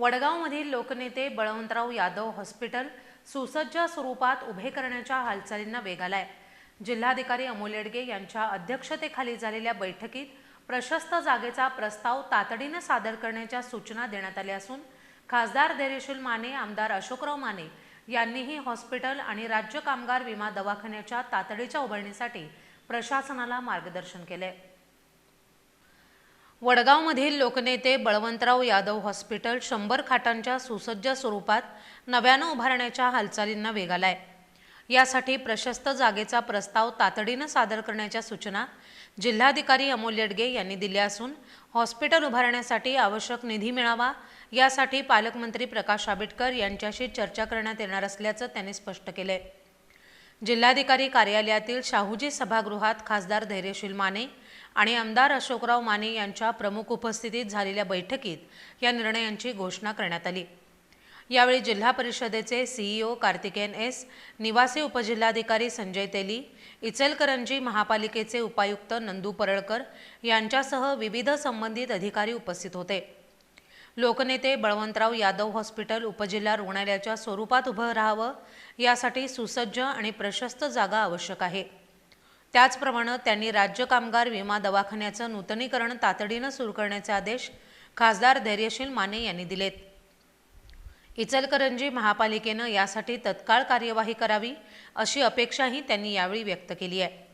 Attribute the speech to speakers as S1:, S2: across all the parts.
S1: वडगावमधील लोकनेते बळवंतराव यादव हॉस्पिटल सुसज्ज स्वरूपात उभे करण्याच्या हालचालींना वेग आलाय. जिल्हाधिकारी अमोल येडगे यांच्या अध्यक्षतेखाली झालेल्या बैठकीत प्रशस्त जागेचा प्रस्ताव तातडीनं सादर करण्याच्या सूचना देण्यात आल्या असून खासदार धैर्यशील माने आमदार अशोकराव माने यांनीही हॉस्पिटल आणि राज्य कामगार विमा दवाखान्याच्या तातडीच्या उभारणीसाठी प्रशासनाला मार्गदर्शन केले वडगावमधील लोकनेते बळवंतराव यादव हॉस्पिटल शंभर खाटांच्या सुसज्ज स्वरूपात नव्यानं उभारण्याच्या हालचालींना वेग आलाय. यासाठी प्रशस्त जागेचा प्रस्ताव तातडीनं सादर करण्याच्या सूचना जिल्हाधिकारी अमोल येडगे यांनी दिल्या असून हॉस्पिटल उभारण्यासाठी आवश्यक निधी मिळावा यासाठी पालकमंत्री प्रकाश आंबेडकर यांच्याशी चर्चा करण्यात येणार असल्याचं त्यांनी स्पष्ट केलंय. जिल्हाधिकारी कार्यालयातील शाहूजी सभागृहात खासदार धैर्यशील माने आणि आमदार अशोकराव माने यांच्या प्रमुख उपस्थितीत झालेल्या बैठकीत या निर्णयांची घोषणा करण्यात आली. यावेळी जिल्हा परिषदेचे सीईओ कार्तिकेयन एस निवासी उपजिल्हाधिकारी संजय तेली इचलकरंजी महापालिकेचे उपायुक्त नंदू परळकर यांच्यासह विविध संबंधित अधिकारी उपस्थित होते. लोकनेते बळवंतराव यादव हॉस्पिटल उपजिल्हा रुग्णालयाच्या स्वरूपात उभं राहावं यासाठी सुसज्ज आणि प्रशस्त जागा आवश्यक आहे. त्याचप्रमाणे त्यांनी राज्य कामगार विमा दवाखान्याचं नूतनीकरण तातडीनं सुरू करण्याचे आदेश खासदार धैर्यशील माने यांनी दिलेत. इचलकरंजी महापालिकेनं यासाठी तत्काळ कार्यवाही करावी अशी अपेक्षाही त्यांनी यावेळी व्यक्त केली आहे.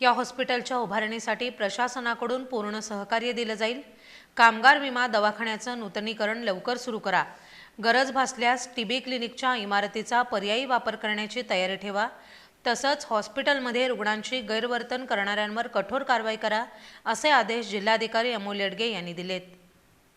S1: या हॉस्पिटलच्या उभारणीसाठी प्रशासनाकडून पूर्ण सहकार्य दिलं जाईल कामगार विमा दवाखान्याचं नूतनीकरण लवकर सुरू करा. गरज भासल्यास टीबी क्लिनिकच्या इमारतीचा पर्यायी वापर करण्याची तयारी ठेवा. तसंच हॉस्पिटलमध्ये रुग्णांची गैरवर्तन करणाऱ्यांवर कठोर कारवाई करा असे आदेश जिल्हाधिकारी अमोल येडगे यांनी दिलेत.